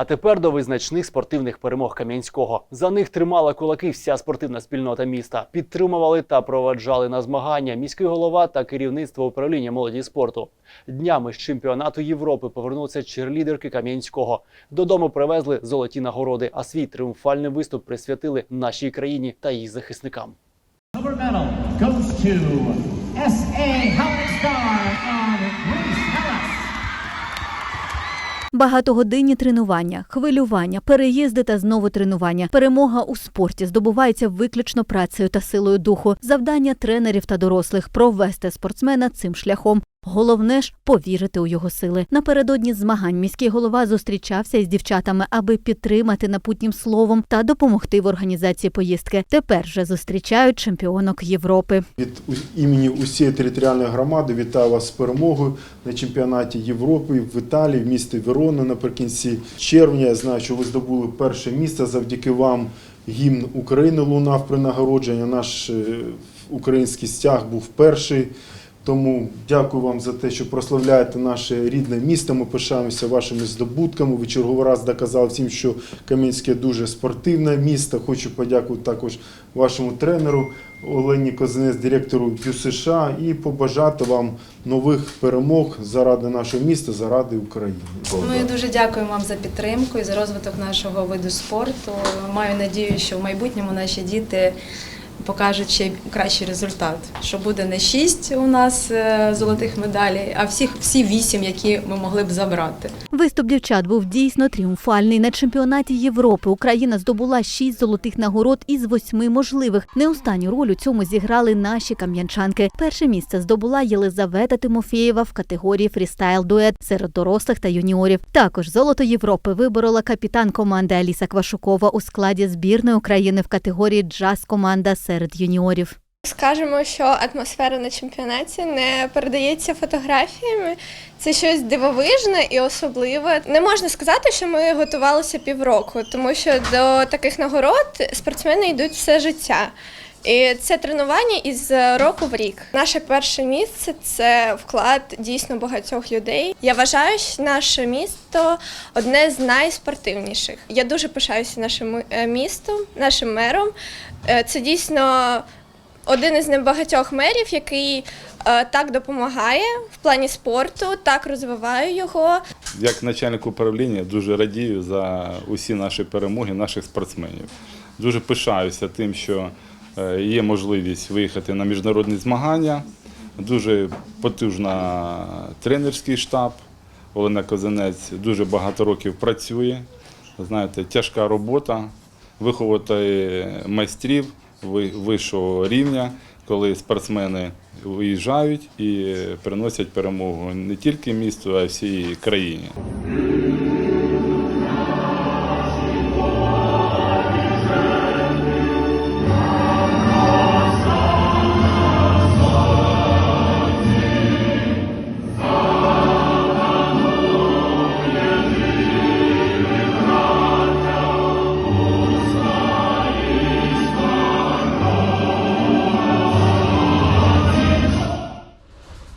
А тепер до визначних спортивних перемог Кам'янського. За них тримала кулаки вся спортивна спільнота міста. Підтримували та проваджали на змагання міський голова та керівництво управління молоді спорту. Днями з чемпіонату Європи повернуться черлідерки Кам'янського. Додому привезли золоті нагороди, а свій тріумфальний виступ присвятили нашій країні та її захисникам. Goes to S.A. Howard Star and Bruce Ellis. Багатогодинні тренування, хвилювання, переїзди та знову тренування. Перемога у спорті здобувається виключно працею та силою духу. Завдання тренерів та дорослих провести спортсмена цим шляхом. Головне ж повірити у його сили. Напередодні змагань міський голова зустрічався із дівчатами, аби підтримати напутнім словом та допомогти в організації поїздки. Тепер же зустрічають чемпіонок Європи. Від імені усієї територіальної громади вітаю вас з перемогою на чемпіонаті Європи в Італії, в місті Верона наприкінці червня. Я знаю, що ви здобули перше місце завдяки вам. Гімн України лунав при нагородженні. Наш е, український стяг був перший. Тому дякую вам за те, що прославляєте наше рідне місто. Ми пишаємося вашими здобутками. Ви черговий раз доказали всім, що Кам'янське дуже спортивне місто. Хочу подякувати також вашому тренеру Олені Козинець, директору ЮСШ, і побажати вам нових перемог заради нашого міста, заради України. Ми дуже дякуємо вам за підтримку і за розвиток нашого виду спорту. Маю надію, що в майбутньому наші діти покажуть ще кращий результат. Що буде не шість у нас е, золотих медалей, а всіх всі вісім, які ми могли б забрати. Виступ дівчат був дійсно тріумфальний. На чемпіонаті Європи Україна здобула шість золотих нагород із восьми можливих. Не останню роль у цьому зіграли наші кам'янчанки. Перше місце здобула Єлизавета Тимофєєва в категорії фрістайл дует серед дорослих та юніорів. Також золото Європи виборола капітан команди Аліса Квашукова у складі збірної України в категорії джаз команда серед юніорів. Скажемо, що атмосфера на чемпіонаті не передається фотографіями. Це щось дивовижне і особливе. Не можна сказати, що ми готувалися півроку, тому що до таких нагород спортсмени йдуть все життя. І це тренування із року в рік. Наше перше місце це вклад дійсно багатьох людей. Я вважаю, що наше місто одне з найспортивніших. Я дуже пишаюся нашим е, містом, нашим мером. Е, Це дійсно один із небагатьох мерів, який е, так допомагає в плані спорту, так розвиває його. Як начальник управління дуже радію за усі наші перемоги наших спортсменів. Дуже пишаюся тим, що е, є можливість виїхати на міжнародні змагання. Дуже потужна тренерський штаб. Олена Козинець дуже багато років працює. Знаєте, тяжка робота, виховати майстрів вищого рівня, коли спортсмени виїжджають і приносять перемогу не тільки місту, а й всій країні.